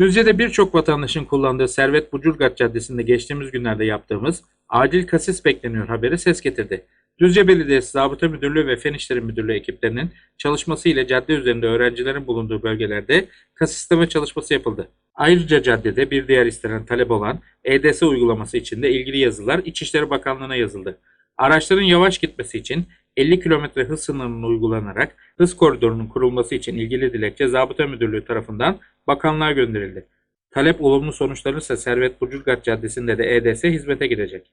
Düzce'de birçok vatandaşın kullandığı Servet Bucurgat Caddesi'nde geçtiğimiz günlerde yaptığımız acil kasis bekleniyor haberi ses getirdi. Düzce Belediyesi Zabıta Müdürlüğü ve Fen İşleri Müdürlüğü ekiplerinin çalışması ile cadde üzerinde öğrencilerin bulunduğu bölgelerde kasisleme çalışması yapıldı. Ayrıca caddede bir diğer istenen talep olan EDS uygulaması için de ilgili yazılar İçişleri Bakanlığı'na yazıldı. Araçların yavaş gitmesi için 50 km hız sınırının uygulanarak hız koridorunun kurulması için ilgili dilekçe Zabıta Müdürlüğü tarafından bakanlığa gönderildi. Talep olumlu sonuçlanırsa Servet Bucurgat Caddesi'nde de EDS hizmete girecek.